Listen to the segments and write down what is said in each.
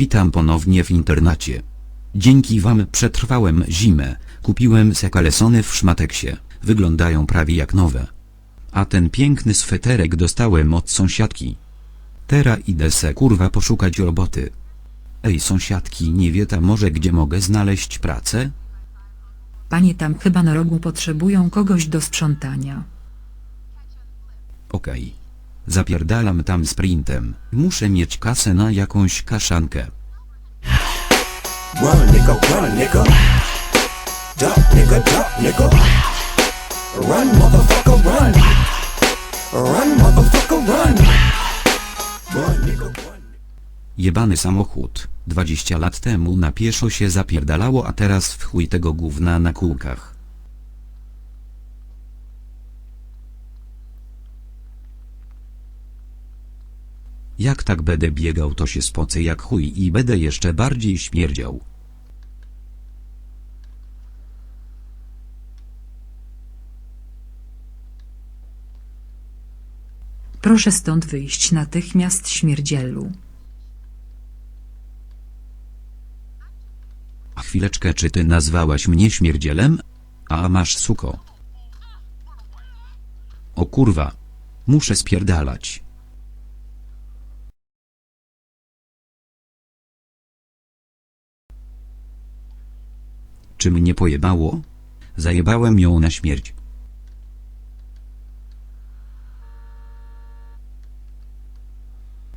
Witam ponownie w internacie. Dzięki wam przetrwałem zimę, kupiłem se kalesony w szmateksie, wyglądają prawie jak nowe. A ten piękny sweterek dostałem od sąsiadki. Tera idę se kurwa poszukać roboty. Ej sąsiadki nie wie ta może gdzie mogę znaleźć pracę? Panie tam chyba na rogu potrzebują kogoś do sprzątania. Okej. Zapierdalam tam sprintem, muszę mieć kasę na jakąś kaszankę. Run, nigga, run, nigga. Duck, nigga, duck, nigga. Run, motherfucker, run. Run, motherfucker, run. Run, nigga, run. Jebany samochód. 20 lat temu na pieszo się zapierdalało, a teraz w chuj tego gówna na kółkach. Jak tak będę biegał to się spocę jak chuj i będę jeszcze bardziej śmierdział. Proszę stąd wyjść natychmiast śmierdzielu. A chwileczkę czy ty nazwałaś mnie śmierdzielem? A masz suko. O kurwa. Muszę spierdalać. Czy mnie pojebało? Zajebałem ją na śmierć.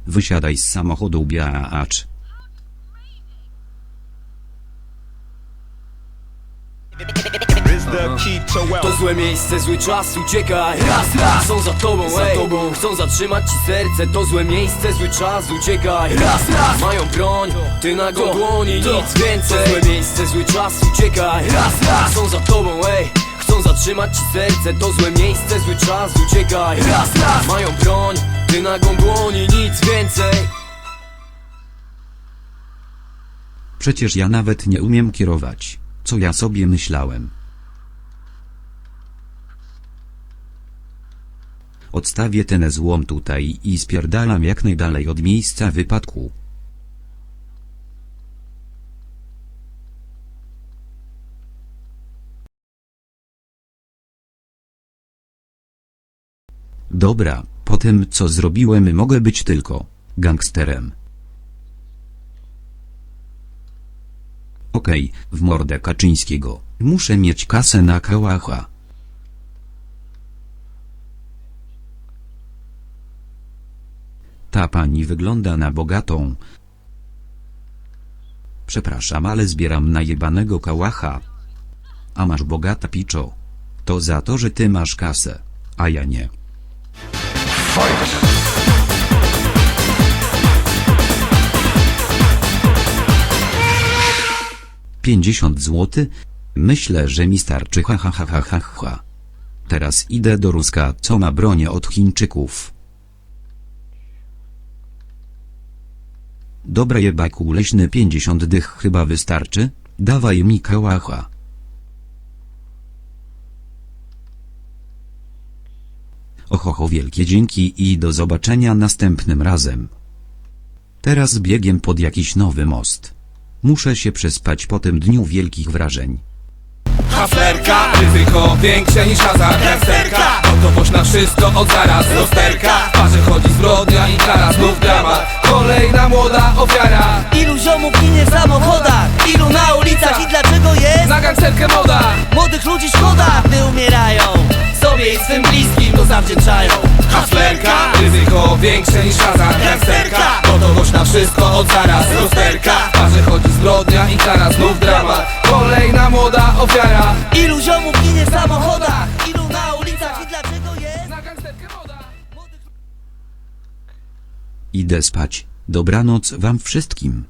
Wysiadaj z samochodu biacz. To złe miejsce, zły czas, uciekaj Raz, raz, są za tobą, za ej. tobą. Chcą zatrzymać ci serce. To złe miejsce, zły czas, uciekaj Raz, raz, mają broń Ty na go dłoni, nic więcej. To złe miejsce, zły czas, uciekaj Raz, raz, są za tobą, ej. Chcą zatrzymać ci serce. To złe miejsce, zły czas, uciekaj Raz, raz, mają broń Ty na go dłoni, nic więcej. Przecież ja nawet nie umiem kierować. Co ja sobie myślałem? Odstawię ten złom tutaj i spierdalam jak najdalej od miejsca wypadku. Dobra, po tym co zrobiłem mogę być tylko gangsterem. Okej, w mordę Kaczyńskiego. Muszę mieć kasę na kałacha. Ta pani wygląda na bogatą. Przepraszam, ale zbieram na jebanego kałacha. A masz bogata piczo. To za to, że ty masz kasę, a ja nie. 50 zł? Myślę, że mi starczy ha ha ha ha ha ha. Teraz idę do Ruska, co ma bronię od Chińczyków. Dobra jebaku leśny 50 dych chyba wystarczy? Dawaj mi kałacha. Ohoho wielkie dzięki i do zobaczenia następnym razem. Teraz biegiem pod jakiś nowy most. Muszę się przespać po tym dniu wielkich wrażeń. Haflerka, ryzyko większe niż hazard Gangsterka, gotowość na wszystko od zaraz Rozterka, w parze chodzi zbrodnia i kara Znów dramat, kolejna młoda ofiara. Ilu ziomów ginie w samochodach? Ilu na ulicach? I dlaczego jest? Na gangsterkę moda. Młodych ludzi szkoda, gdy umierają. Sobie i swym bliskim to zawdzięczają. Haflerka, ryzyko większe niż hazard Gangsterka, gotowość na wszystko od zaraz Rozterka, w parze chodzi zbrodnia i kara Znów dramat, Ilu ziomów ginie w samochodach Ilu na ulicach i dlaczego jest? Na gangsterkę moda Idę spać. Dobranoc wam wszystkim.